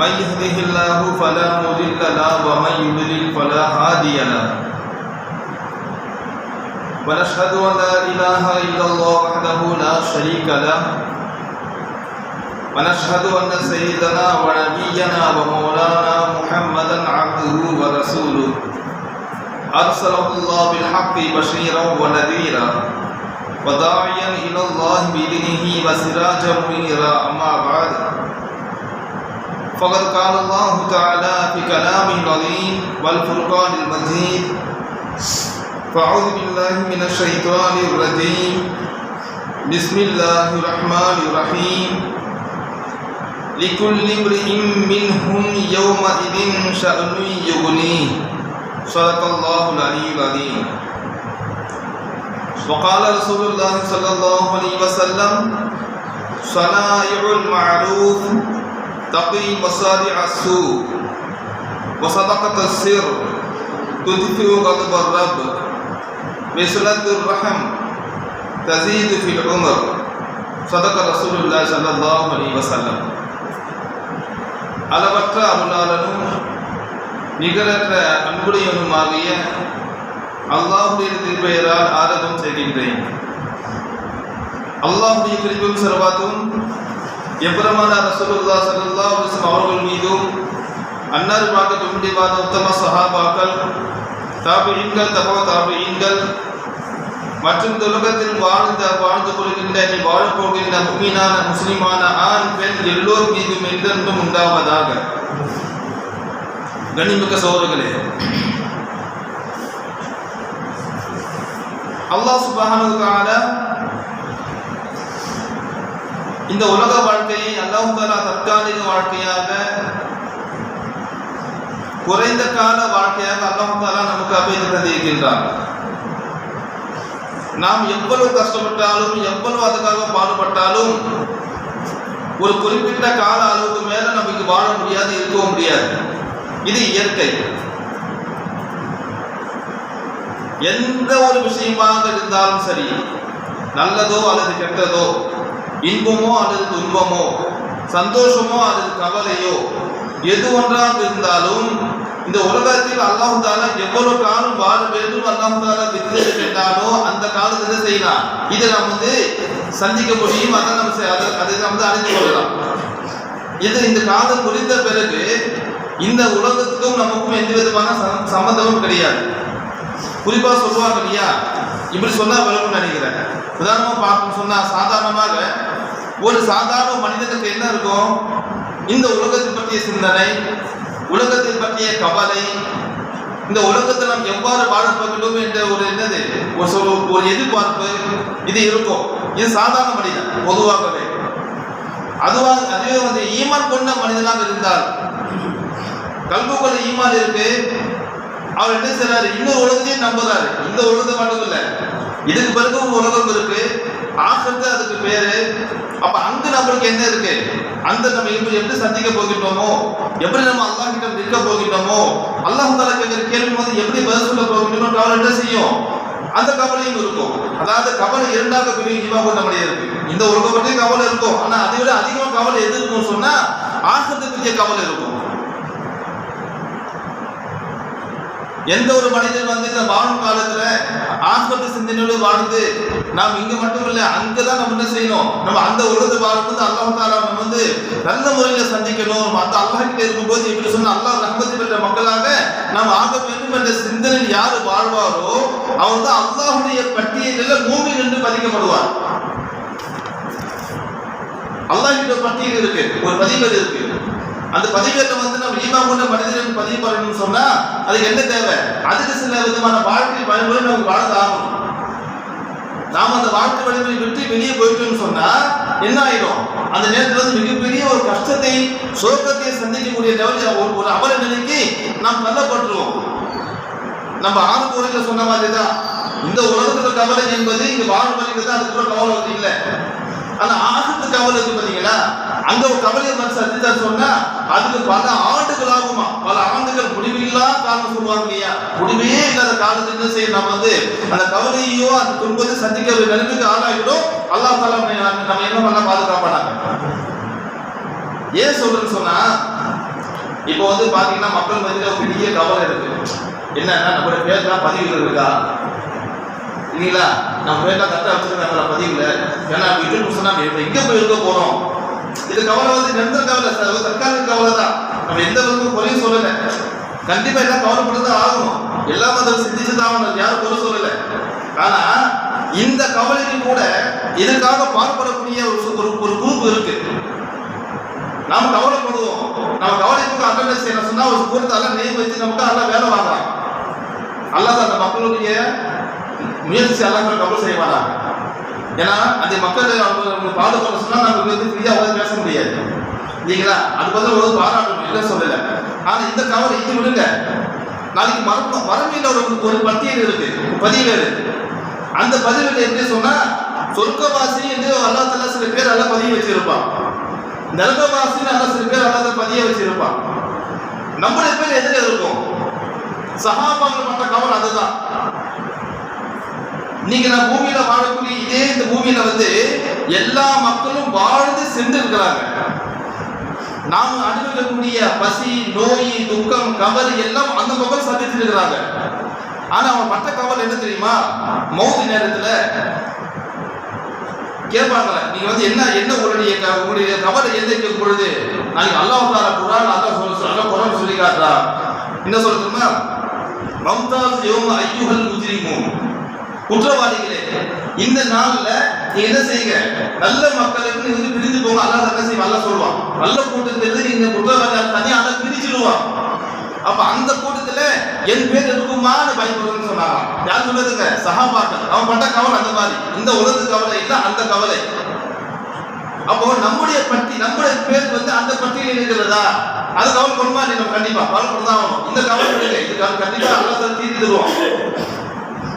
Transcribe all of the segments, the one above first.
من يهده الله فلا مضل له ومن يضلل فلا هادي له. ونشهد أن لا إله إلا الله وحده لا شريك له. ونشهد أن سيدنا ونبينا ومولانا محمدا عبده ورسوله. أرسله الله بالحق بشيرا ونذيرا. وداعيا إلى الله بإذنه وسراجا منيرا. أما بعد فقد قال الله تعالى في كلامه العظيم والفرقان المجيد. فأعوذ بالله من الشيطان الرجيم. بسم الله الرحمن الرحيم. لكل امرئ منهم يومئذ شأن يغنيه. صدق الله العلي العظيم. وقال رسول الله صلى الله عليه وسلم صنائع المعروف تقي مصارع السوء وصدقة السر تدفئ غضب الرب بصلة الرحم تزيد في العمر صدق رسول الله صلى الله عليه وسلم அளவற்ற அருளாளனும் நிகரற்ற அன்புடையனுமாகிய அல்லாஹுடைய திருப்பெயரால் ஆரம்பம் செய்கின்றேன் அல்லாஹுடைய குறிப்பும் சர்வாத்தும் எம்பெருமான ரசூலுல்லா சல்லா அலைஹி அவர்கள் மீதும் அன்னார் பார்க்க துண்டிவாத உத்தம சஹாபாக்கள் தாபியின்கள் தபா தாபியின்கள் மற்றும் துலகத்தில் வாழ்ந்த வாழ்ந்து கொள்கின்ற நீ வாழ போகின்ற முக்மீனான முஸ்லிமான ஆண் பெண் எல்லோர் மீதும் என்றென்றும் உண்டாவதாக. கனிமிக்க சோதர்களே அல்லாஹ் சுப்ஹானஹு தஆலா இந்த உலக வாழ்க்கையை அல்லாஹ் தற்காலிக வாழ்க்கையாக குறைந்த கால வாழ்க்கையாக அல்லாஹ் நமக்கு அமைத்து தந்திருக்கின்றார் நாம் எவ்வளவு கஷ்டப்பட்டாலும் எவ்வளவு அதுக்காக பாடுபட்டாலும் ஒரு குறிப்பிட்ட கால அளவுக்கு மேல நமக்கு வாழ முடியாது இருக்கவும் முடியாது. இது இயற்கை. எந்த ஒரு விஷயமாக இருந்தாலும் சரி நல்லதோ அல்லது கெட்டதோ இன்பமோ அல்லது துன்பமோ? சந்தோஷமோ அல்லது கவலையோ? எது ஒன்றாக இருந்தாலும் இந்த உலகத்தில் அல்லாஹு தாலா எவ்வளவு காலம் வாழ வேண்டும் அல்லாஹு தாலா வித்திருக்கின்றானோ அந்த காலத்துல செய்யலாம்? இதை நாம் வந்து சந்திக்க முடியும். அதை நம்ம அதை அதை நாம் வந்து அறிந்து கொள்ளலாம். இது இந்த காலம் முடிந்த பிறகு இந்த உலகத்துக்கும் நமக்கும் எந்த விதமான சம்பந்தமும் கிடையாது. குறிப்பா சொல்லுவாங்க இல்லையா? இப்படி சொன்னா நினைக்கிறேன். உதாரணமா பார்க்கணும் சொன்னா சாதாரணமாக ஒரு சாதாரண மனிதனுக்கு என்ன இருக்கும்? இந்த உலகத்தை பற்றிய சிந்தனை உலகத்தை பற்றிய கவலை இந்த உலகத்தை நாம் எவ்வாறு வாழப்படும் என்ற ஒரு என்னது? ஒரு ஒரு எதிர்பார்ப்பு இது இருக்கும். இது சாதாரண மனிதன் பொதுவாகவே. அதுவாக அதுவே வந்து ஈமான் கொண்ட மனிதனாக இருந்தால் கல்புக்குள்ள ஈமான் இருக்கு. அவர் என்ன செய்றாரு? இன்னொரு உலகத்தையும் நம்புறாரு. இந்த உலகத்தை மட்டும் இல்லை இதுக்கு பிறகு உலகம் இருக்கு. ஆகிறது அதுக்கு பேரு. அப்ப அங்க நம்மளுக்கு என்ன இருக்கு? அந்த நம்ம எப்படி எப்படி சந்திக்க போகிட்டோமோ எப்படி நம்ம அல்லா கிட்ட நிற்க போகிட்டோமோ அல்லாஹ் தாலா கேட்கிற கேள்வி வந்து எப்படி பதில் சொல்ல போகிட்டோமோ கவலை என்ன செய்யும்? அந்த கவலையும் இருக்கும். அதாவது கவலை இரண்டாக பிரிவு ஈமா கொண்ட இருக்கு. இந்த உலகம் பற்றி கவலை இருக்கும். ஆனா அதை விட அதிகமா கவலை எது இருக்கும்னு சொன்னா ஆகத்தை பற்றிய கவலை இருக்கும். எந்த ஒரு மனிதன் வந்து இந்த வாழும் காலத்துல ஆஸ்பத்திரி சிந்தனையோடு வாழ்ந்து நாம் இங்க மட்டும் இல்ல அங்கதான் நம்ம என்ன செய்யணும்? நம்ம அந்த உலகத்தை வாழும்போது அல்லாஹ் தாலா நம்ம வந்து நல்ல முறையில சந்திக்கணும். அந்த அல்லாஹ் கிட்ட இருக்கும்போது இப்படி சொன்ன அல்லாஹ் ரஹமத்து பெற்ற மக்களாக நாம் ஆக வேண்டும் என்ற சிந்தனையில் யாரு வாழ்வாரோ அவர் தான் அல்லாஹுடைய பட்டியலில் மூமின் என்று பதிக்கப்படுவார். அல்லாஹ் கிட்ட பட்டியல் இருக்கு ஒரு பதிவேடு இருக்கு. அந்த பதிவேட்டை வந்து நம்ம ஈமா கொண்ட பதிவு பண்ணணும்னு சொன்னா அதுக்கு என்ன தேவை? அதுக்கு சில விதமான வாழ்க்கை வழிமுறை நமக்கு வாழ்ந்து ஆகணும் நாம் அந்த வாழ்க்கை வழிமுறை விட்டு வெளியே போயிட்டோம்னு சொன்னா என்ன ஆயிடும்? அந்த நேரத்துல வந்து மிகப்பெரிய ஒரு கஷ்டத்தை சோகத்தை சந்திக்கக்கூடிய லெவலில் ஒரு ஒரு அவல நிலைக்கு நாம் தள்ளப்பட்டுருவோம். நம்ம ஆறு உலகில் சொன்ன மாதிரி தான் இந்த உலகத்துல கவலை என்பது இங்க வாழும் தான் அதுக்குள்ள கவலை வந்து இல்லை. ஆனா ஆகத்து கவலை இருக்கு பார்த்தீங்களா அங்க ஒரு கவலையை மாதிரி சத்திதான் சொன்னா அதுக்கு பல ஆண்டுகள் ஆகுமா பல ஆண்டுகள் முடிவில்லா காலம் சொல்லுவாங்க இல்லையா? முடிவே இல்லாத காலத்துல என்ன செய்ய நம்ம வந்து அந்த கவலையோ அந்த துன்பத்தை சந்திக்க ஒரு நிலைமைக்கு ஆளாகிடும் அல்லா தாலா நம்ம என்ன பண்ண பாதுகாப்பானாங்க? ஏன் சொல்றேன்னு சொன்னா இப்போ வந்து பாத்தீங்கன்னா மக்கள் மத்தியில பெரிய கவலை இருக்கு. என்னன்னா நம்மளுடைய பேர்லாம் பதிவுகள் இருக்கா? இல்லைங்களா? நம்ம பேர்லாம் கரெக்டாக வச்சிருக்காங்களா பதிவுல ஏன்னா விட்டு சொன்னா எங்க போய் இருக்க போறோம்? இது கவலை வந்து நிரந்தர கவலை சார். தற்காலிக கவலை தான். நம்ம எந்த அளவுக்கு குறையும் சொல்லல. கண்டிப்பா எல்லாம் கவலைப்பட்டுதான் ஆகணும். எல்லாம் அதை சிந்திச்சு தான் ஆகணும். யாரும் குறை சொல்லல. ஆனா இந்த கவலைக்கு கூட இதுக்காக பாடுபடக்கூடிய ஒரு ஒரு குரூப் இருக்கு. நாம் கவலைப்படுவோம். நம்ம கவலைக்கு அட்டண்டன்ஸ் என்ன சொன்னா ஒரு கூட்டத்தால நெய் வச்சு நமக்கு நல்லா வேலை வாங்கலாம். அல்லாத அந்த மக்களுடைய முயற்சி எல்லாம் கவலை செய்வானா ஏன்னா அந்த மக்கள் அவங்க அவங்க பாதுகாப்பு சொன்னா நமக்கு வந்து ஃப்ரீயா வந்து பேச முடியாது. இல்லைங்களா? அது பதில் ஒரு பாராட்டணும். இல்லை சொல்லல. ஆனா இந்த கவலை இது விடுங்க. நாளைக்கு மரம் மரமையில் ஒரு ஒரு பட்டியல் இருக்கு. பதிவேடு அந்த பதிவேடு எப்படி சொன்னா சொர்க்கவாசி என்று அல்லா தலா சில பேர் எல்லாம் பதிய வச்சிருப்பான். நரகவாசின்னு அல்லா சில பேர் அல்லா பதிய வச்சிருப்பான். நம்முடைய பேர் எதிர இருக்கும் சகாபாங்கள் பட்ட கவலை அதுதான். இன்னைக்கு நான் பூமியில வாழக்கூடிய இதே இந்த பூமியில வந்து எல்லா மக்களும் வாழ்ந்து சென்று இருக்கிறாங்க நாம் அனுபவிக்கக்கூடிய பசி நோய் துக்கம் கவலை எல்லாம் அந்த மக்கள் சந்தித்து இருக்கிறாங்க ஆனா அவன் பட்ட கவலை என்ன தெரியுமா? மௌத்து நேரத்துல கேட்பாங்களே நீங்க வந்து என்ன என்ன உங்களுடைய க- உங்களுடைய கவலை எந்த பொழுது நாளைக்கு அல்லாஹ் தாரா குரான் அல்லாஹ் சொல்ல சொல்ல குரான் சொல்லி காட்டுறா என்ன சொல்றதுமா மம்தாஸ் யோம ஐயுகள் முஜ்ரிமும் குற்றவாளிகளே இந்த நாள்ல நீ என்ன செய்யுங்க? நல்ல மக்களுக்கு நீங்க வந்து பிரிஞ்சு போங்க அல்லாஹ் என்ன செய்வான். அல்லாஹ் சொல்லுவான். நல்ல கூட்டத்திலிருந்து நீங்க குற்றவாளி தனியா அதை பிரிச்சிடுவான் அப்ப அந்த கூட்டத்துல என் பேர் இருக்குமான்னு பயப்படுறதுன்னு சொன்னாங்க யார் சொல்றதுங்க? சகாபாக்கள் அவன் பட்ட கவலை அந்த மாதிரி. இந்த உலக கவலை இல்ல அந்த கவலை. அப்போ நம்முடைய பட்டி நம்முடைய பேர் வந்து அந்த பட்டியலில் இருக்கிறதா? அது கவலை பண்ணுமா? நீங்க கண்டிப்பா. கவலைப்படுதான் ஆகணும். இந்த கவலை இல்லை. இது கண்டிப்பா அல்லா தீர்த்து தருவோம்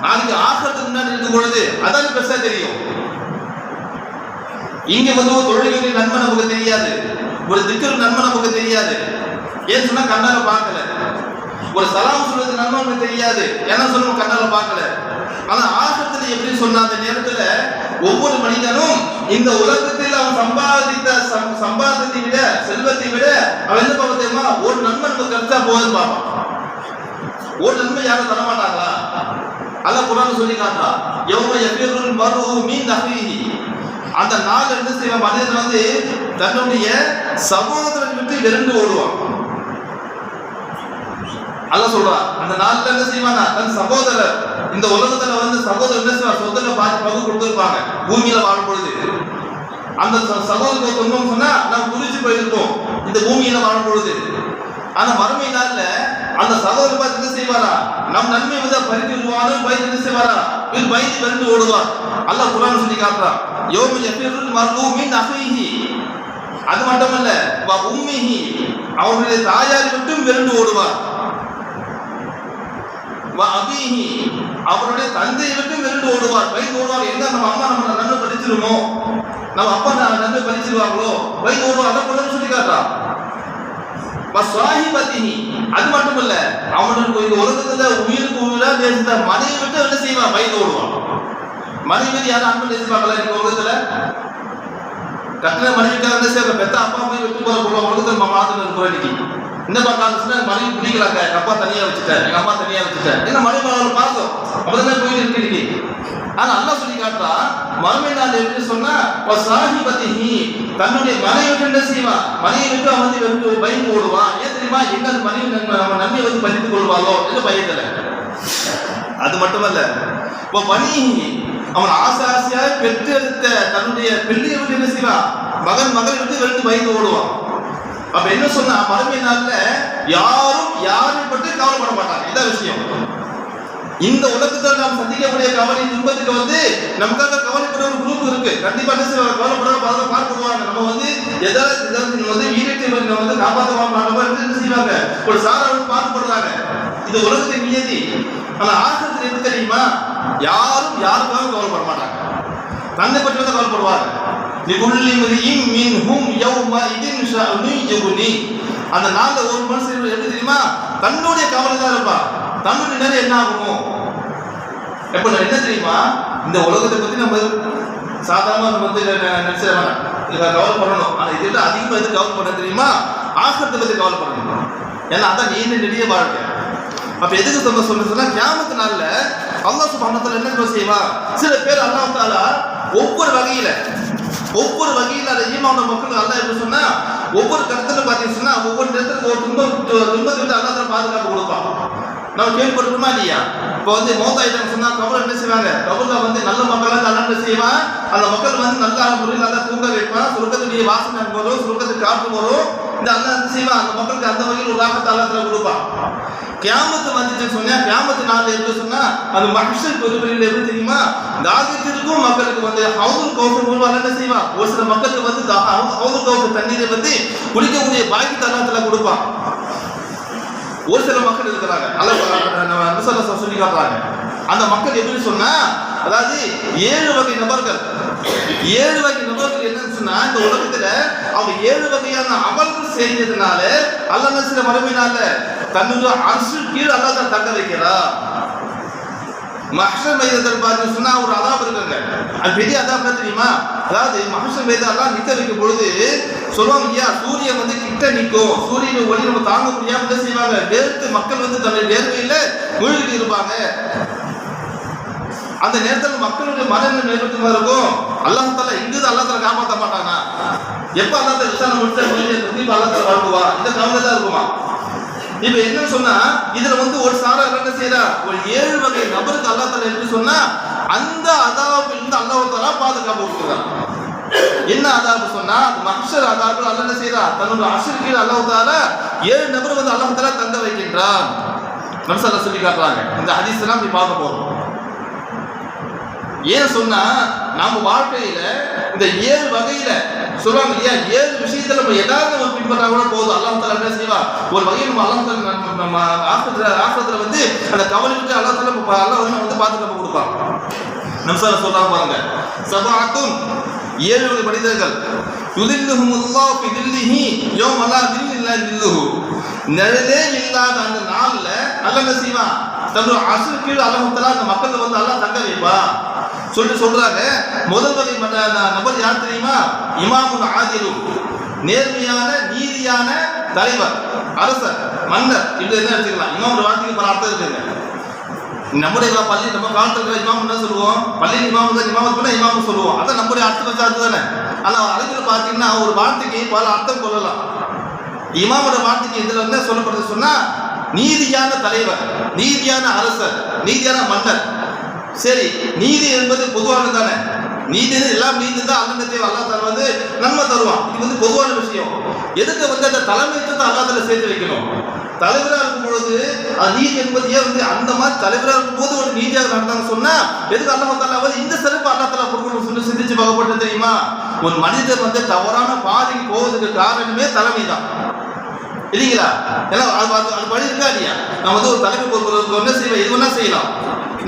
நாளைக்கு ஆகிறதுக்கு முன்னாடி இருக்கும் பொழுது அதான் பெருசா தெரியும். இங்க வந்து ஒரு தொழில்களின் நன்மை நமக்கு தெரியாது. ஒரு திக்கர் நன்மை நமக்கு தெரியாது. ஏன் சொன்னா கண்ணால பார்க்கல. ஒரு சலாம் சொல்றது நன்மை நமக்கு தெரியாது. ஏன்னா சொல்லுவோம் கண்ணால பார்க்கல. ஆனா ஆகத்துல எப்படி சொன்ன அந்த நேரத்துல ஒவ்வொரு மனிதனும் இந்த உலகத்தில் அவன் சம்பாதித்த சம்- சம்பாதத்தை விட செல்வத்தை விட அவன் என்ன பார்க்க தெரியுமா? ஒரு நன்மை நமக்கு கிடைச்சா போதும் பார்ப்பான் ஒரு நன்மை யாரும் தர மாட்டாங்களா அல்லாஹ் குர்ஆன் சொல்லி காட்டுறான் எவ்வளோ யஃபிருல் மர்உ மின் அஹீஹி அந்த நாள் என்ன செய்வான்? மனிதன் வந்து தன்னுடைய சகோதரன் விட்டு விரண்டு ஓடுவான் அல்ல சொல்றான் அந்த நாள்ல என்ன செய்வானா? தன் சகோதரர் இந்த உலகத்துல வந்து சகோதரர் என்ன செய்வான்? சொத்துல பாதி பங்கு கொடுத்துருப்பாங்க. பூமியில வாழும் பொழுது. அந்த சகோதரர் சொன்னோம் சொன்னா நாம் குறிச்சு போயிருக்கோம். இந்த பூமியில வாழும் பொழுது. ஆனா மறுமை நாள்ல அந்த சகோதரர் பார்த்து என்ன செய்வாரா? நம் நன்மை வந்து பறித்து விடுவானும் பயந்து என்ன செய்வாரா? இவர் பயந்து விரண்டு ஓடுவார். அல்லாஹ் குரான் சொல்லி காட்டுறான். யோம யஃபிருல் மர்உ மின் அஹீஹி அது மட்டுமல்ல வ உம்மிஹி. அவருடைய தாயார் விட்டும் விரண்டு ஓடுவார். வ அபீஹி. அவருடைய தந்தையை விட்டும் விரண்டு ஓடுவார். பயந்து ஓடுவார். எங்க நம்ம அம்மா நம்ம நன்மை படிச்சிருமோ நம்ம அப்பா நன்மை படிச்சிருவாங்களோ பயந்து ஓடுவார். அதான் குரான் சொல்லி காட்டுறான். அது மட்டும் இல்ல அவனுக்கு இந்த உலகத்துல உயிருக்கு உயிரா நேசித்த மனைவி விட்டு என்ன செய்வான்? பயந்து ஓடுவான். மனைவி மீது யாரும் அன்பு நேசிப்பாங்களா இந்த உலகத்துல? கட்டின மனைவிக்காக என்ன செய்யற பெத்த அப்பா போய் விட்டு போற போல உலகத்துல நம்ம மாத்திரம் இருக்கிறோம் இன்னைக்கு என்ன பார்க்காத மனைவி பிடிக்கலாங்க? எங்க அப்பா தனியா வச்சுட்டேன் எங்க அம்மா தனியா வச்சுட்டேன் என்ன மனைவி அவளை பார்த்தோம் அப்படிதான் போயிட்டு இருக்கு இன்னைக்கு. ஆனா அல்லாஹ் சொல்லி காட்டுறா மறுமை நாள் எப்படி சொன்னா சாஹிபத்திஹி தன்னுடைய மனைவி என்ன செய்வான் மனைவி விட்டு அவன் வந்து பயந்து ஓடுவான் ஏன் தெரியுமா? எங்க அந்த மனைவி நம்ம நம்ம நன்மை வந்து பறித்துக் கொள்வாளோ? என்று பயத்துல? அது மட்டுமல்ல இப்போ பனி அவன் ஆசை ஆசையாக பெற்றெடுத்த தன்னுடைய பிள்ளையை விட்டு என்ன செய்வான் மகன் மகள் விட்டு வெறுத்து பயந்து ஓடுவான். அப்ப என்ன சொன்னா மறுமை நாள்ல யாரும் யாரை பற்றி கவலைப்பட மாட்டாங்க. இதான் விஷயம். இந்த உலகத்தில் நாம் சந்திக்கக்கூடிய கவலை துன்பத்துக்கு வந்து நமக்காக கவலைப்படுற ஒரு குரூப் இருக்கு. கண்டிப்பா என்ன செய்வாங்க? கவலைப்படுற பாருங்க நம்ம வந்து எதாவது எதாவது வந்து வீரத்தை வந்து காப்பாற்ற மாட்டோம் என்ன செய்வாங்க? ஒரு சாரா வந்து பார்க்கப்படுறாங்க இது உலகத்தின் நியதி. ஆனா ஆசிரியத்தில் எது தெரியுமா? யாரும் யாருக்காக கவலைப்பட மாட்டாங்க. தன்னை பற்றி வந்து கவலைப்படுவாங்க. லிகுல்லி மிரியின் மின்ஹும் யௌமஇதின் ஷஅனு யுக்னி. அந்த நாள்ல ஒரு மனுஷன் எப்படி தெரியுமா? தன்னுடைய கவலை தான் இருப்பா. தமிழ் நேரம் என்ன ஆகும் எப்ப நான் என்ன தெரியுமா? இந்த உலகத்தை பத்தி நம்ம சாதாரணமா நம்ம வந்து நினைச்சிட வேணாம். இதை பண்ணணும் ஆனா இதை விட அதிகமா எது பண்ண தெரியுமா? ஆசிரத்தை பத்தி பண்ணணும் ஏன்னா அதான் நீண்ட நெடிய வாழ்க்கை. அப்ப எதுக்கு சொல்ல சொல்ல சொன்னா கியாமத்து நாள்ல அல்லா சுப்ஹானஹு என்ன செய்வா? சில பேர் அல்லாஹ் தாலா ஒவ்வொரு வகையில ஒவ்வொரு வகையில அதை ஈமான மக்கள் அல்லாஹ் எப்படி சொன்னா ஒவ்வொரு கருத்துல பாத்தீங்கன்னா ஒவ்வொரு நேரத்துக்கு ஒரு துன்பம் துன்பத்தை விட்டு அல்லாஹ் பாதுகாப்பு கொடுப்பான். நம்ம கேள்விப்பட்டிருக்கோமா இல்லையா? இப்போ வந்து மௌத்தாயிட்டாங்க சொன்னால் கபர் என்ன செய்வாங்க? கபர்ல வந்து நல்ல மக்களாக நல்லா என்ன செய்வான் அந்த மக்கள் வந்து நல்ல முறையில் நல்லா தூங்க வைப்பான் சுருக்கத்துடைய வாசனை வரும் சுருக்கத்துக்கு காற்று வரும். இந்த அல்லா என்ன செய்வான் அந்த மக்களுக்கு அந்த வகையில் ஒரு ஆபத்து அல்லாத்தில் கொடுப்பான் கியாமத்து வந்துச்சுன்னு சொன்னா கியாமத்து நாள் எப்படி சொன்னா அந்த மனுஷன் பெருவெளியில் எப்படி தெரியுமா? தாகத்திற்கும் மக்களுக்கு வந்து ஹவுதுல் கௌசர் மூலம் என்ன செய்வான் ஒரு சில மக்களுக்கு வந்து தா- ஹவு- தண்ணீரை வந்து குடிக்கக்கூடிய பாக்கியத்தை அல்லாத்துல கொடுப்பான் ஒரு சில மக்கள் இருக்கிறாங்க. அல்ல சொல்லி காட்டுறாங்க அந்த மக்கள் எப்படி சொன்னா அதாவது ஏழு வகை நபர்கள் ஏழு வகை நபர்கள் என்னன்னு சொன்னா இந்த உலகத்துல அவங்க ஏழு வகையான அமல்கள் செஞ்சதுனால அல்ல சில மறுமையினால? தன்னுடைய அரசு கீழ் அல்லாத தங்க வைக்கிறா மஹ்ஷர் மைதத்தில் பார்த்து சொன்னா ஒரு அதாப் இருக்குங்க. அது பெரிய அதாப் தெரியுமா? அதாவது மஹ்ஷர் மைதம் எல்லாம் வைக்கும் பொழுது சொல்லுவாங்க ஐயா சூரியன் வந்து கிட்ட நிற்கும் சூரியன் ஒளி நம்ம தாங்க முடியாம என்ன செய்வாங்க? வேர்த்து மக்கள் வந்து தன்னுடைய வேர்வையில் மூழ்கிட்டு இருப்பாங்க. அந்த நேரத்தில் மக்களுடைய மனநிலை நேரத்துமா இருக்கும். அல்லாஹ் தாலா இங்குதான் அல்லாஹ் தாலா காப்பாற்ற மாட்டானா? எப்ப அல்லாஹ் விசாரணை முடிச்சா திருப்பி அல்லாஹ் தாலா வாழ்வுவா இந்த கவலை தான் இருக்குமா? இப்ப என்ன சொன்னா இதுல வந்து ஒரு சாரா என்ன செய்யறா ஒரு ஏழு வகை நபருக்கு அல்லா தலா எப்படி சொன்னா அந்த அதாவுக்கு இருந்து அல்லாஹ் தலா பாதுகாப்பு கொடுக்குறான். என்ன அதாபு சொன்னா மக்சர் மஹ்ஷர் அதாபு அல்ல என்ன செய்யறா தன்னோட அஷர் கீழே அல்லாஹ் தாலா ஏழு நபர் வந்து அல்லாஹ் தலா தங்க வைக்கின்றான். நம்சல்லா சொல்லி காட்டுறாங்க. இந்த ஹதீஸ் எல்லாம் போய் பார்க்க போறோம். ஏன் சொன்னா நம்ம வாழ்க்கையில இந்த ஏழு வகையில சொல்றாங்க இல்லையா ஏழு விஷயத்துல நம்ம ஏதாவது நம்ம பின்பற்றா கூட போதும். அல்லாஹ் தலா என்ன செய்வா? ஒரு வகையில் நம்ம அல்லாஹ் தலா நம்ம- நம்ம ஆஸ்பத்திர வந்து அந்த கவலை அல்லாஹ் தலா நம்ம அல்லாஹ் வந்து வந்து நம்ம கொடுப்பான். நம்சார சொல்றாங்க பாருங்க சபாத்தும் ஏழு வகை மனிதர்கள் யுதில்லுஹுமுல்லாஹ் ஃபி தில்லிஹி யௌம லா தில்ல இல்லா தில்லுஹு. நிழலே இல்லாத அந்த நாள்ல அல்லாஹ் என்ன செய்வான் தன்னோட அசுல் கீழ் அல்லாஹ் அந்த மக்களை வந்து அல்லாஹ் தங்க வைப்பா. சொல்லி சொல்றாங்க முதல் வகை மன்ன- நபர் யார் தெரியுமா? இமாமுல் ஆதிலும் நேர்மையான நீதியான தலைவர் அரசர் மன்னர். இப்படி என்ன வச்சுக்கலாம்? இமாமுடைய வார்த்தைக்கு பல அர்த்தம் இருக்குங்க. நம்முடைய பள்ளி நம்ம காலத்தில் இருக்கிற இமாம் என்ன சொல்லுவோம். பள்ளியில் இமாம் தான் இமாம் பண்ணா இமாம் சொல்லுவோம். அதான் நம்முடைய அர்த்தம் வச்சா தானே. ஆனால் அரபில் பார்த்தீங்கன்னா ஒரு வார்த்தைக்கு பல அர்த்தம் கொள்ளலாம். இமாமோட வார்த்தைக்கு இதில் என்ன சொல்லப்படுது சொன்னால் நீதியான தலைவர் நீதியான அரசர் நீதியான மன்னர். சரி நீதி என்பது பொதுவானது தானே. நீதி எல்லாம் நீதி தான் அல்ல அல்லா தர வந்து நன்மை தருவான். இது வந்து பொதுவான விஷயம். எதுக்கு வந்து அந்த தலைமைத்துவத்தை அல்லா தலை சேர்த்து வைக்கணும்? தலைவராக இருக்கும் பொழுது அது நீதி என்பதையே வந்து அந்த மாதிரி தலைவராக இருக்கும் போது ஒரு நீதியாக நடந்தாங்க சொன்னா எதுக்கு அல்லாஹ் தாலா வந்து இந்த சிறப்பு அல்லா தலா கொடுக்கணும் சொல்லி சிந்திச்சு பார்க்கப்பட்டு தெரியுமா? ஒரு மனிதர் வந்து தவறான பாதைக்கு போவதுக்கு காரணமே தலைமை தான் இல்லைங்களா? ஏன்னா அது அது வழி இருக்கா இல்லையா? நம்ம வந்து ஒரு தலைமை பொறுப்பு என்ன செய்வோம் எது வேணா செய்யலாம்.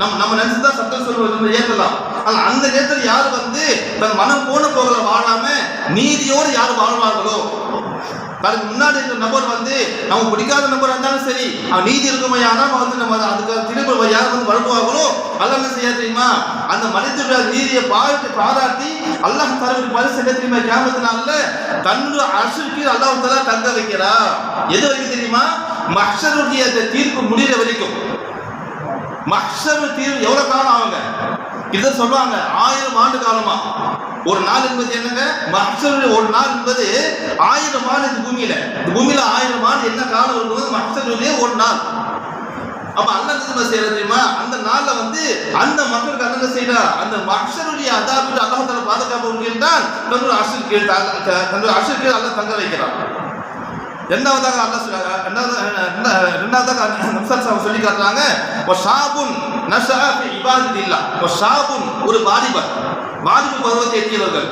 நம்ம நம்ம நினைச்சு தான் சட்டம் சொல்வது ஏற்றலாம் அந்த நேரத்தில் யார் வந்து தன் மனம் போன போகல வாழாம நீதியோடு யார் வாழ்வார்களோ? அதுக்கு முன்னாடி இருந்த நபர் வந்து நம்ம பிடிக்காத நபர் இருந்தாலும் சரி அவன் நீதி இருக்குமே ஆனால் வந்து நம்ம அதுக்கு திரும்ப யார் வந்து வழங்குவாங்களோ அல்லாஹ் என்ன செய்ய தெரியுமா? அந்த மனிதனுடைய நீதியை பாராட்டி பாராட்டி அல்லாஹ் தரவுக்கு பரிசு என்ன தெரியுமா? கேமத்தினால தன்னுடைய அரசுக்கு அல்லாஹ் தலா தங்க வைக்கிறா. எது வரைக்கும் தெரியுமா? மக்சருடைய அந்த தீர்ப்பு முடிகிற வரைக்கும். மக்சரு தீர்வு எவ்வளவு காலம் ஆகுங்க? இதை சொல்லுவாங்க ஆயிரம் ஆண்டு காலமா. ஒரு நாள் என்பது என்னங்க? மஹ்ஷருடைய ஒரு நாள் என்பது ஆயிரம் ஆண்டு இந்த பூமியில. இந்த பூமியில ஆயிரம் ஆண்டு என்ன காலம் இருக்கும்போது மஹ்ஷருடைய ஒரு நாள். அப்ப அண்ணன் என்ன செய்யறது தெரியுமா? அந்த நாள்ல வந்து அந்த மக்களுக்கு அண்ணன் செய்யறார் அந்த மஹ்ஷருடைய அதாபிட்டு அல்லாஹால பாதுகாப்பு தான் தன்னுடைய அரசியல் கீழ் த- த- கீழ் அல்ல தங்க வைக்கிறான். ரெண்டாவதாக அல்ல சொல்ல ரெண்டாவது ரெண்டாவதாக நம்சல் சாஹிப் சொல்லி காட்டுறாங்க. ஒரு ஷாபுன் நஷா ஃபி இபாதத்தில்லா. ஒரு ஷாபுன் ஒரு வாலிபர் வாலிப பருவத்தை எத்தியவர்கள்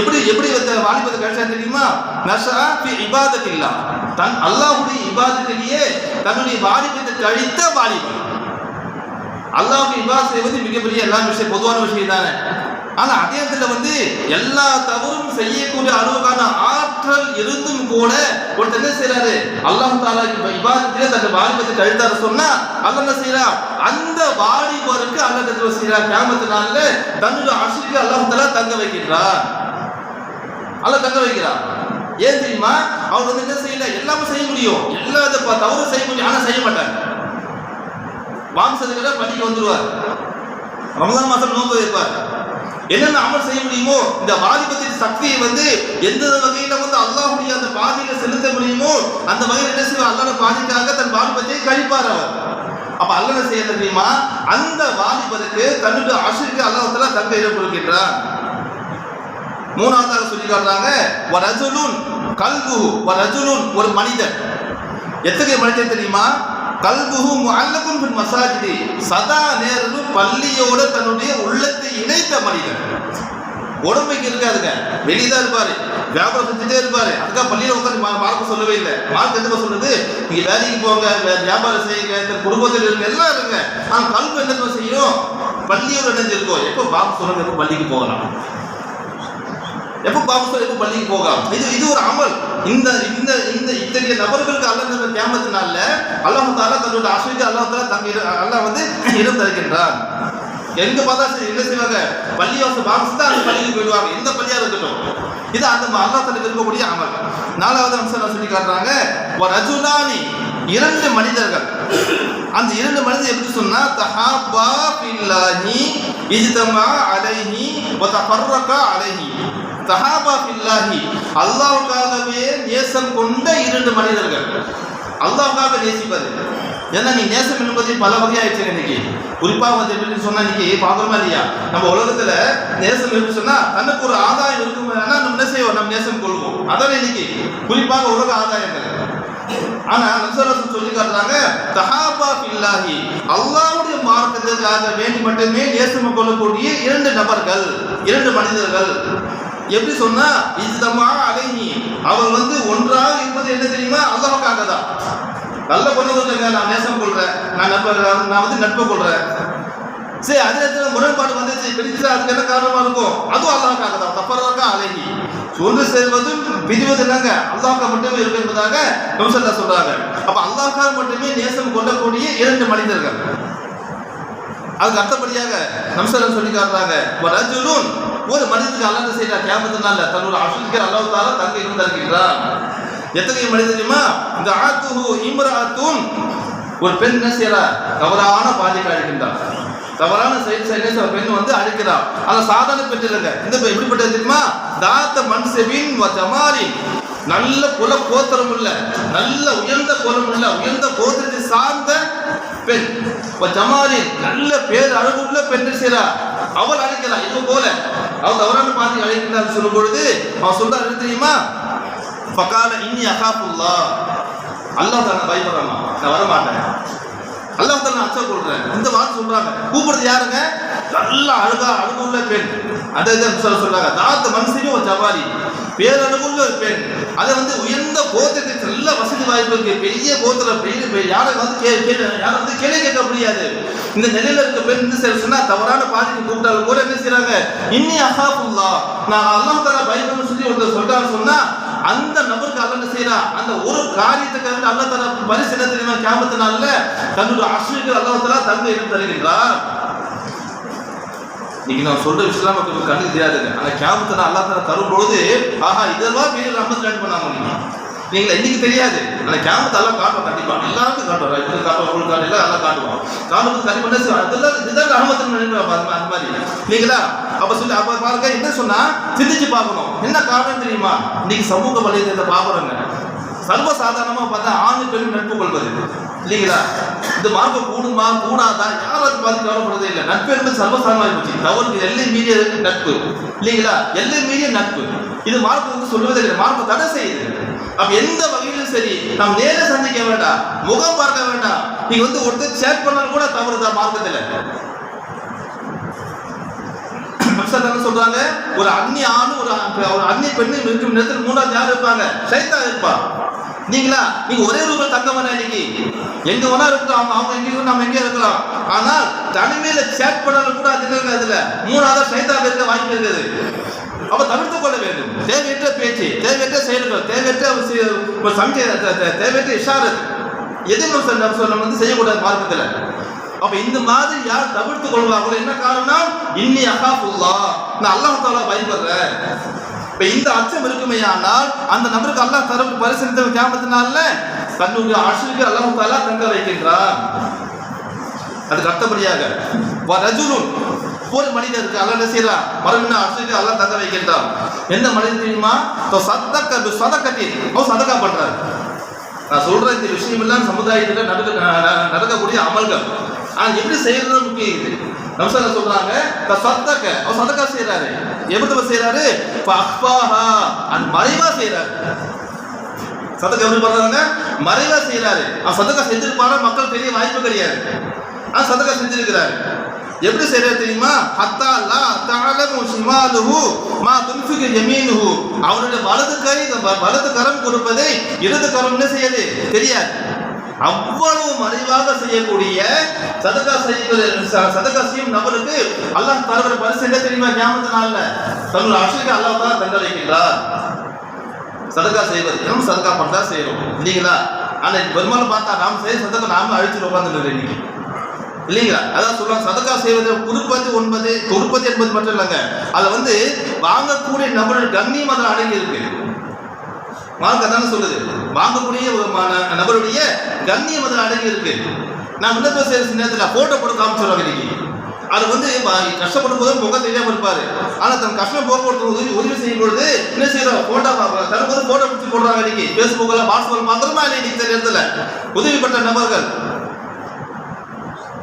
எப்படி எப்படி இந்த வாலிபத்தை கிடைச்சா தெரியுமா? நஷா பி இபாதத் இல்லா தன் அல்லாஹுடைய இபாதத்திலேயே தன்னுடைய வாலிபத்தை கழித்த வாலிபர் அல்லாஹ்வுக்கு இபாத் வந்து மிகப்பெரிய எல்லா விஷயம் பொதுவான விஷயம் தானே ஆனா அதே இடத்துல வந்து எல்லா தவறும் செய்யக்கூடிய அளவுக்கான ஆற்றல் இருந்தும் கூட ஒருத்தர் என்ன செய்யறாரு அல்லாஹ் தாலா இபாதத்திலே தன் வாலிபத்தை கழுத்தார சொன்னா அல்ல என்ன செய்யறா அந்த வாலிபருக்கு அல்ல என்ன செய்யறான் கியாமத்தினால தன்னுடைய அசுக்கு அல்லாஹ் தாலா தங்க வைக்கின்றான் அல்ல தங்க வைக்கிறான் ஏன் தெரியுமா? அவர் வந்து என்ன செய்யல? எல்லாமே செய்ய முடியும். எல்லா இதை தவறும் செய்ய முடியும். ஆனா செய்ய மாட்டாங்க மாம்சத்துக்கிட்ட பள்ளிக்கு வந்துருவார். ரமதான் மாசம் நோன்பு வைப்பார். என்னென்ன அமல் செய்ய முடியுமோ இந்த வாலிபத்தின் சக்தியை வந்து எந்த வகையில வந்து அல்லாஹுடைய அந்த பாதையில செலுத்த முடியுமோ அந்த வகையில் என்ன செய்வார்? அல்லாஹ் பாதிக்காக தன் வாலிபத்தை கழிப்பார் அவர். அப்ப அல்ல என்ன செய்ய தெரியுமா? அந்த வாலிபருக்கு தன்னுடைய அசுக்கு அல்லாஹத்துல தங்க இடம் கொடுக்கின்றார் மூணாவதாக சொல்லி காட்டுறாங்க வரஜுலுன் கல்புஹு வரஜுலுன் ஒரு மனிதன். எத்தகைய மனிதன் தெரியுமா? கல்புகு முஅல்லகும் பின் மசாஜிடி சதா நேரமும் பள்ளியோட தன்னுடைய உள்ளத்தை இணைத்த மனிதன். உடம்புக்கு இருக்காதுங்க. வெளியதான் இருப்பாரு. வியாபாரம் செஞ்சுட்டே இருப்பாரு. அதுக்காக பள்ளியில உட்காந்து மா- மார்க்க சொல்லவே இல்லை. மார்க் எதுக்கு சொல்லுது? நீங்க வேலைக்கு போங்க வியாபாரம் செய்யுங்க இந்த குடும்பத்தில் இருங்க எல்லாம் இருங்க. ஆனால் கல்வி என்ன செய்யும்? பள்ளியோட இணைஞ்சிருக்கும். எப்போ பாப்பு சொல்லுங்க எப்போ பள்ளிக்கு போகலாம்? எப்போ பாவத்தோ எப்போ பள்ளிக்கு போகலாம் இது இது ஒரு அமல். இந்த இந்த இந்த இத்தகைய நபர்களுக்கு அல்ல தந்த கேமத்தினால அல்லாஹ் தாலா தன்னோட ஆசிரியர் அல்லாஹ் தாலா தங்க அல்லாஹ் வந்து இடம் தருகின்றார் எங்க பார்த்தா சரி என்ன செய்வாங்க? பள்ளிவாசல் பாபு தான் அந்த பள்ளிக்கு போயிடுவாங்க. எந்த பள்ளியாக இருக்கட்டும். இது அந்த அல்லாஹ் தலை விரும்பக்கூடிய அமல். நாலாவது அம்சம் நான் சொல்லி காட்டுறாங்க ஒரு அஜுலானி இரண்டு மனிதர்கள். அந்த இரண்டு மனிதர் எப்படி சொன்னா தஹாபா பில்லாஹி இஜ்தமா அலைஹி வ தஃபர்ரகா அலைஹி சஹாபா பில்லாஹி அல்லாவுக்காகவே நேசம் கொண்ட இரண்டு மனிதர்கள். அல்லாவுக்காக நேசிப்பது. ஏன்னா நீ நேசம் என்பது பல வகையாயிடுச்சு இன்னைக்கு. குறிப்பாக வந்து எப்படின்னு சொன்னா இன்னைக்கு பார்க்கணுமா இல்லையா? நம்ம உலகத்துல நேசம் எப்படி சொன்னா தனக்கு ஒரு ஆதாயம் இருக்கும் நம்ம என்ன செய்வோம்? நம்ம நேசம் கொள்வோம். அதான் இன்னைக்கு குறிப்பாக உலக ஆதாயங்கள். ஆனா நசரசு சொல்லி காட்டுறாங்க தஹாபா பில்லாஹி அல்லாஹ்வுடைய மார்க்கத்துக்காக வேண்டி மட்டுமே நேசம் கொள்ளக்கூடிய இரண்டு நபர்கள் இரண்டு மனிதர்கள். எப்படி சொன்னா இதுதமா அழகி அவர் வந்து ஒன்றாக இருப்பது என்ன தெரியுமா? அல்லாஹ்வுக்காக தான் நல்ல பொண்ணு சொல்லுங்க நான் நேசம் கொள்றேன். நான் நட்ப நான் வந்து நட்பு கொள்றேன். சரி அதே இடத்துல முரண்பாடு வந்துச்சு பிடிச்சா அதுக்கு என்ன காரணமா இருக்கும்? அதுவும் அல்லாஹ்வுக்காக தான் தப்பறதாக்கா அழகி ஒன்று சேர்வதும் பிரிவது இல்லைங்க அல்லாஹ்க்கா மட்டுமே இருக்கு என்பதாக நம்சல்லா சொல்றாங்க. அப்ப அல்லாஹ்க்காக மட்டுமே நேசம் கொள்ளக்கூடிய இரண்டு மனிதர்கள். அதுக்கு அடுத்தபடியாக நம்சல்லா சொல்லி காட்டுறாங்க. ஒரு மனிதனுக்கு அல்லாஹ் செய்யற கேமத்தினால தன்னோட அசுலுக்கு அல்லாஹ் தால தங்க இருந்திருக்கின்றார் எத்தகைய மனிதன் தெரியுமா? இந்த ஆத்துஹு இம்ராத்துன். ஒரு பெண் என்ன செய்யறா தவறான பாதைக்கு அழைக்கின்றார் தவறான செயல் செய்ய ஒரு பெண் வந்து அழைக்கிறார் அதை சாதாரண பெண் இந்த பெண் எப்படிப்பட்டது தெரியுமா? தாத்த மன்சபின் வ ஜமாலின் நல்ல குல கோத்திரம் உள்ள நல்ல உயர்ந்த குலம் உள்ள உயர்ந்த கோத்திரத்தை சார்ந்த பெண். இப்போ ஜமாலின் நல்ல பேர் அழகுள்ள பெண் என்ன அவள் அழைக்கிறாள் இது போல அவள் தவறான பார்த்து அழைக்கிறார் சொல்லும் பொழுது அவன் சொல்றாரு என்ன தெரியுமா? பக்கால இன்னி அகாபுல்லா அல்லாஹ் தான பயப்படுறாமா நான் வர மாட்டேன் அல்லாஹ் தான் அச்சம் கொள்றேன். இந்த வார்த்தை சொல்றாங்க. கூப்பிடுறது யாருங்க? நல்ல அழகா அழகுள்ள பெண். அதை இதை சொல்றாங்க. தாத்த மனுஷனும் ஒரு ஜவாரி பேரழகுள்ள ஒரு பெண் அதை வந்து உயர்ந்த கோத்திரத்தை நல்ல வசதி வாய்ப்பு இருக்கு பெரிய கோத்திரம் பெரிய பெரிய யாரை வந்து கே யாரை வந்து கேள்வி கேட்க முடியாது. இந்த நிலையில இருக்க பெண் என்ன செய்ய சொன்னா தவறான பாதிக்கு கூப்பிட்டாலும் கூட என்ன செய்யறாங்க? இன்னி அசாபுல்லா நான் அல்லாஹ் தர பயப்படணும்னு சொல்லி ஒருத்தர் சொல்றான்னு சொன்னா அந்த நபருக்கு அல்ல என்ன செய்யறான் அந்த ஒரு காரியத்துக்கு வந்து அல்ல தர பரிசு என்ன தெரியுமா? கேமத்தினால தன்னுடைய அசுவிகள் அல்லாஹ் தர தங்க இடம் தருகின்றார் இன்னைக்கு நான் சொல்ற விஷயம் நமக்கு கண்ணுக்கு தெரியாதுங்க. ஆனா நான் அல்லா தலா தரும் பொழுது ஆஹா இதெல்லாம் மீது ரஹமத் லேண்ட் பண்ண நீங்களா இன்னைக்கு தெரியாது. ஆனா கேமத்தை எல்லாம் காட்டுவோம் கண்டிப்பா. எல்லாருக்கும் காட்டுவோம் இப்படி காட்டுவோம் உங்களுக்கு காட்டு எல்லாம் எல்லாம் காட்டுவோம் காமத்துக்கு கண்டிப்பா என்ன அதெல்லாம் இதுதான் ரஹமத்துன்னு அந்த மாதிரி. இல்லைங்களா அப்ப சொல்லி அப்ப பாருங்க என்ன சொன்னா? சிந்திச்சு பார்க்கணும். என்ன காரணம் தெரியுமா? இன்னைக்கு சமூக வலைதளத்தை பாக்குறோங்க. சர்வசாதாரணமா பார்த்தா ஆண் பெண் நட்பு கொள்வது. இல்லைங்களா? இந்த மார்க்கம் கூடுமா கூடாதா? யாரும் அதை பார்த்து கவலைப்படுறதே இல்லை. நட்பு என்பது சர்வசாதாரணமாக போச்சு. தவறுக்கு எல்லை மீறிய நட்பு. இல்லைங்களா? எல்லை மீறிய நட்பு. இது மார்க்கம் வந்து சொல்லுவதே இல்லை. மார்க்கம் தடை செய்யுது. அப்ப எந்த வகையிலும் சரி நாம் நேர சந்திக்க வேண்டாம். முகம் பார்க்க வேண்டாம். நீங்க வந்து ஒருத்தர் சேட் பண்ணாலும் கூட தவறுதான் மார்க்கத்தில். நபிசல்லா என்ன சொல்றாங்க? ஒரு அந்நிய ஆணும் ஒரு ஒரு அந்நிய பெண்ணு இருக்கும் நேரத்தில் மூணாவது யார் இருப்பாங்க? சைத்தா இருப்பா. நீங்களா? நீங்க ஒரே ரூபாய் தங்க வேணாம் இன்னைக்கு. எங்க வேணா இருக்கலாம் அவங்க அவங்க எங்க நம்ம எங்கே இருக்கலாம். ஆனால் தனிமையில சேட் பண்ணாலும் கூட அது என்ன அதுல? மூணாவது சைத்தான் இருக்க வாய்ப்பு இருக்குது. அப்ப தவிர்த்து கொள்ள வேண்டும். தேவையற்ற பேச்சு தேவையற்ற செயல்கள் தேவையற்ற சி- தேவையற்ற இஷாரத். எதுவும் நம்ம சொல்ல- நம்ம வந்து செய்யக்கூடாது மார்க்கத்துல. அப்ப இந்த மாதிரி யார் தவிர்த்து கொள்வாங்களோ என்ன காரணம்? இன்னி அகாஃபுல்லா. நான் அல்லாஹ் தாலா பயப்படுறேன். இப்ப இந்த அச்சம் இருக்குமே ஆனால் அந்த நபருக்கு அல்லாஹ் தரப்பு பரிசீலித்த கேமத்தினால தன்னுடைய அசுக்கு அல்லாஹ் தாலா தங்க வைக்கின்றார். அதுக்கு அர்த்தப்படியாக ரஜுலுன் ஒரு மனிதருக்கு அல்ல என்ன செய்யறான் மறுபடியும் அசுக்கு அல்லாஹ் தங்க வைக்கின்றான் எந்த மனிதன் தெரியுமா? சதக்க சதக்கத்தில் அவன் சதக்கா பண்றாரு. நான் சொல்ற இந்த விஷயம் எல்லாம் சமுதாயத்துல நடக்க நடக்கக்கூடிய அமல்கள். ஆனால் எப்படி செய்யறது முக்கியம் இது நம்சல சொல்றாங்க? சத்தக்க அவர் சதக்கா செய்யறாரு எப்படி செய்யறாரு அப்பாஹா அந்த மறைவா செய்யறாரு சதக்கா எப்படி பண்றாங்க? மறைவா செய்யறாரு அவன் சதக்கா செஞ்சிருப்பானா மக்கள் தெரிய வாய்ப்பு கிடையாது. ஆனா சதக்கா செஞ்சிருக்கிறாரு. எப்படி செய்யறது தெரியுமா? ஹத்தா லா தஅலமு ஷிமாலுஹு மா துன்ஃபிகு யமீனுஹு. அவருடைய வலது கை வலது கரம் கொடுப்பதை இடது கரம் என்ன செய்யாது? தெரியாது. அவ்வளவு மறைவாக செய்யக்கூடிய சதகா செய்வது ச- சதகா செய்யும் நபருக்கு அல்லாஹ் தலைவர் பரிசு என்ன தெரியுமா? ஞாபகத்தினால நாள்ல. தன்னுடைய அசுக்கு அல்லாஹ் தான் தண்டளிக்கின்றார் சதகா செய்வது நம்ம சதகா பண்ணா செய்யறோம் இல்லைங்களா? ஆனா பெரும்பாலும் பார்த்தா நாம் செய்ய சதகா நாம அழிச்சு உட்காந்துட்டு இன்னைக்கு. இல்லைங்களா? அதான் சொல்லுவாங்க சதகா செய்வது கொடுப்பது ஒன்பது கொடுப்பது என்பது மட்டும் இல்லைங்க. அதை வந்து வாங்கக்கூடிய நபர்கள் கண்ணியம் அதில் அடங்கி இருக்கு வாங்க தானே சொல்லுது. வாங்கக்கூடிய ஒரு நபருடைய கண்ணியம் அதில் அடங்கி இருக்கு. நான் விண்ணப்ப செய்யற நேரத்தில் போட்டோ போட்டு காமிச்சிடுவாங்க இன்னைக்கு அது வந்து கஷ்டப்படும் போது முகம் தெரியாம இருப்பாரு. ஆனா தன் கஷ்டம் போக்குவரத்து உதவி உதவி செய்யும் பொழுது என்ன செய்யறோம்? போட்டோ தரும்போது போட்டோ பிடிச்சி போடுறாங்க இன்னைக்கு. பேஸ்புக்ல வாட்ஸ்அப்ல மாத்திரமா இன்னைக்கு இந்த நேரத்தில். உதவிப்பட்ட நபர்கள்.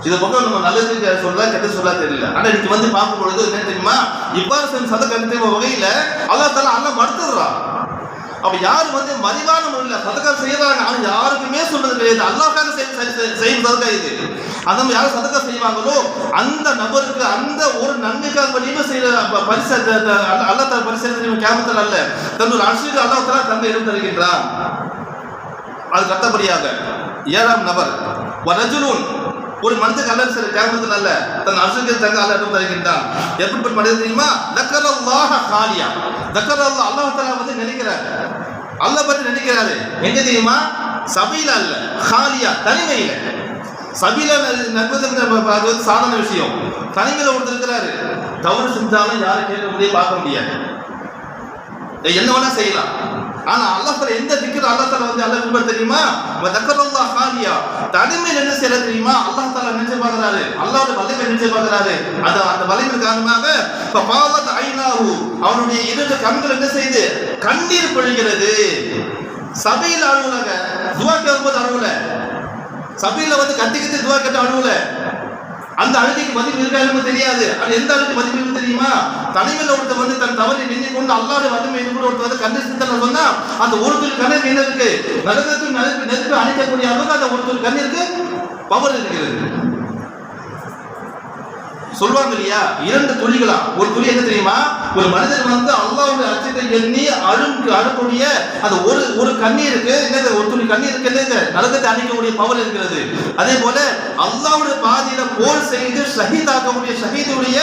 இது பக்கம் நம்ம நல்லதுக்கு சொல்ல கெட்ட சொல்ல தெரியல. ஆனா இன்னைக்கு வந்து பார்க்கும் பொழுது என்ன தெரியுமா? இவ்வாறு செஞ்ச சத வகையில அல்லா தலா அல்ல மறுத்துடுறான். அப்ப யாரு வந்து மதிவான முறையில் சதக்கா செய்யறாங்க ஆனா யாருக்குமே சொல்றது கிடையாது. அல்லாஹ்க்காக செய்யும் சதக்கா இது. அந்த மாதிரி யார் சதக்கா செய்வாங்களோ அந்த நபருக்கு அந்த ஒரு நன்மைக்காக மட்டுமே செய்யற ப- பரிசு அந்த- அந்த தர பரிசு கேமத்தில் அல்ல. தன்னுடைய அரசுக்கு அல்லாஹ் தலா தந்த இடம் தருகின்றார் அதுக்கு அடுத்தபடியாக ஏழாம் நபர். ரஜுலூன். ஒரு மனிதன் அல்ல சில கேமத்தில் அல்ல. தன் அரசுக்கு தங்க அல்ல இடம் தருகின்றான். எப்படிப்பட்ட மனிதன் தெரியுமா? தக்கர் காலியா. தக்கர் அல்லாஹ் அல்லாஹ் தலா வந்து நினைக்கிறார் அல்ல பற்றி நினைக்கிறாரு எங்க தெரியுமா? சபையில அல்ல ஹாலியா தனிமையில. சபையில நண்பது அது வந்து சாதாரண விஷயம். தனிமையில ஒருத்தர் இருக்கிறாரு. தவறு செஞ்சாலும் யாரும் கேட்க முடியாது பார்க்க முடியாது. என்ன வேணா செய்யலாம். ஆனா அல்லாஹ் எந்த திக்ர் அல்லாஹ் வந்து அல்லாஹ் விரும்புறது தெரியுமா? வ காலியா தனிமையில் என்ன செய்யறது தெரியுமா? அல்லாஹ் தாலா நினைச்சு பார்க்கறாரு அல்லாஹ் வலிமை நினைச்சு பார்க்கறாரு அந்த அந்த வலிமை காரணமாக பாவத் ஐநாவு அவனுடைய இரண்டு கண்கள் என்ன செய்து? கண்ணீர் பொழிகிறது. சபையில் அழுவுலங்க. துவா கேட்கும்போது அழுவுல. சபையில வந்து கத்தி துவா கேட்டு அழுவுல. அந்த அழுகைக்கு மதிப்பு இருக்கா எனக்கு தெரியாது. அது எந்த அழுக்கு மதிப்பு இருக்கு தெரியுமா? தனிமையில் ஒருத்தர் வந்து தன் தவறை நின்று கொண்டு அல்லாத வலிமை என்று கூட ஒருத்தர் வந்து கண்டித்து சிந்தனை சொன்னா அந்த ஒரு துளி கண்ணீர் என்ன இருக்கு. நரகத்தின் நெருப்பு நெருப்பு அணைக்கக்கூடிய அளவுக்கு அந்த ஒரு துளி கண்ணீருக்கு பவர் இருக்கிறது. சொல்லுவாங்க இல்லையா? இரண்டு துளிகளா ஒரு துளி என்ன தெரியுமா? ஒரு மனிதர் வந்து அல்லாவுடைய அச்சத்தை எண்ணி அழுக்கு அழக்கூடிய அந்த ஒரு ஒரு கண்ணீருக்கு என்னது? ஒரு துளி கண்ணீருக்கு என்னது? நரகத்தை அணிக்கக்கூடிய பவர் இருக்கிறது. அதே போல அல்லாவுடைய பாதையில போர் செய்து ஷஹீதாக்கக்கூடிய ஷஹீதுடைய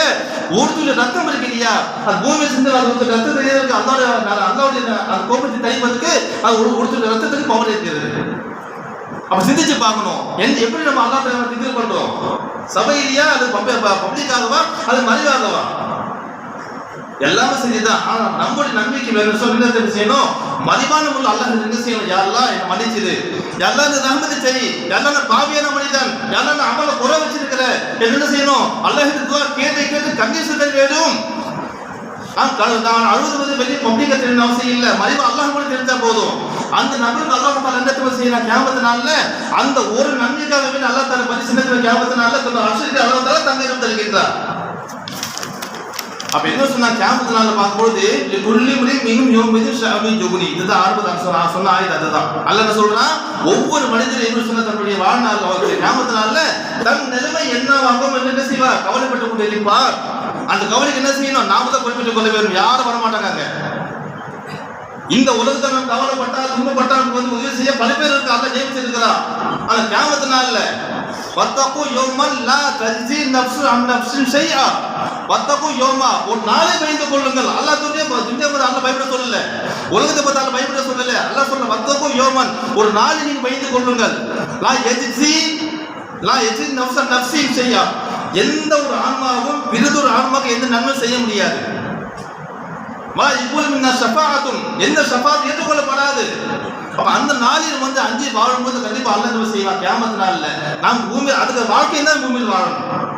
ஒரு துளி ரத்தம் இருக்கு இல்லையா? அது பூமி சிந்து அது ஒரு ரத்தத்தை இருக்கு. அல்லாவுடைய அல்லாவுடைய அந்த கோபத்தை தணிப்பதற்கு அது ஒரு ஒரு துளி ரத்தத்துக்கு பவர் இருக்கிறது. அப்ப சிந்திச்சு பார்க்கணும். எந்த எப்படி நம்ம அல்லா தலைவர் திகிர் பண்றோம்? சபையிலேயா அது பப்ளிக்காகவா? அது மறைவாகவா? எல்லாமே செஞ்சுதான். ஆனா நம்முடைய நம்பிக்கை வேற சொல்ல என்ன செய்யணும்? மதிவான முள்ள அல்லாஹ் என்ன செய்யணும்? யாரெல்லாம் என்ன மன்னிச்சது யாரெல்லாம் இந்த ரஹமத்தை செய். யாரெல்லாம் பாவியான மனிதன். யாரெல்லாம் அமல குறை வச்சிருக்கிற. என்ன செய்யணும்? அல்லாஹ் கேட்டு கேட்டு கண்ணீர் வேண்டும். நான் நான் அழுவது பெரிய வெளியே பப்ளிக்க தெரியும் அவசியம் இல்லை. மறைவு அல்லாஹ் கூட தெரிஞ்சா போதும். அந்த நபருக்கு அல்லாஹ் தால என்ன தெரியுமா செய்யலாம் கேமத்தினால அந்த ஒரு நன்மைக்காக வேண்டி அல்லாஹ் தால பரிசுனத்துல கேமத்தினால தன் அரசுக்கு அல்லாஹ் தால தங்க தருகின்றார். அப்ப என்ன சொன்னா? கேமத்தினால பார்க்கும்போது குள்ளி முறை மிகும் யோம் ஷாமி ஜோகுனி. இதுதான் ஆரம்பத்தில் நான் சொன்ன சொன்ன அதுதான். அல்ல என்ன சொல்றான்? ஒவ்வொரு மனிதரும் என்ன சொன்ன? தன்னுடைய வாழ்நாள் அவருடைய கியாமத்தினால தன் நிலைமை என்னவாகும் என்று என்ன செய்வார்? கவலைப்பட்டு கொண்டு இருப்பார் அந்த கவலைக்கு என்ன செய்யணும்? நாம தான் குறிப்பிட்டுக் கொள்ள வேண்டும். யாரும் வரமாட்டாங்க இந்த உலகத்தை நாம் கவலைப்பட்டால் துன்பப்பட்டால் வந்து உதவி செய்ய பல பேர் இருக்கு அதை நியமிச்சிருக்கிறான் ஆனா கியாமத்து நாள்ல வத்தகு யோமன் லா தஜ்சி நஃப்சு அன் நஃப்சின் செய்யா வத்தகு யோமா ஒரு நாளை பயந்து கொள்ளுங்கள். அல்லாஹ் துன்யா துன்யா பத்தி அல்லாஹ் பயப்பட சொல்லல. உலகத்தை பத்தி அல்லாஹ் பயப்பட சொல்லல. அல்லாஹ் சொல்ல வத்தகு யோமன் ஒரு நாளை நீங்க பயந்து கொள்ளுங்கள். லா யஜ்சி லா யஜ்சி நஃப்சன் நஃப்சையும் ஷைஆ எந்த ஒரு ஆன்மாவும் விருதொரு ஆன்மாவுக்கு எந்த நன்மை செய்ய முடியாது. வா இப்போது மின்ன ஷஃபாஅத்துன். எந்த சஃபாத் ஏற்றுக்கொள்ளப்படாது. அப்ப அந்த நாளில் வந்து அஞ்சு வாழும்போது கண்டிப்பாக அல்ல என்ன செய்வான் கேமத்து நாளில் நாம் பூமி அதுக்கு வாழ்க்கை தான் பூமியில் வாழணும்.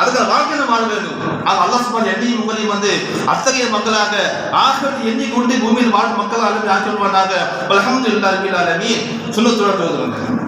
அதுக்கு வாழ்க்கையில வாழ வேண்டும். அது அல்லாஹ் சுபான் என்னையும் உங்களையும் வந்து அத்தகைய மக்களாக ஆசிரியர் எண்ணி கொண்டு பூமியில் வாழும் மக்களாக ஆக்கி கொள்வானாக. அல்ஹம்துலில்லாஹி ரபில் ஆலமீன். சுன்னத்துடன்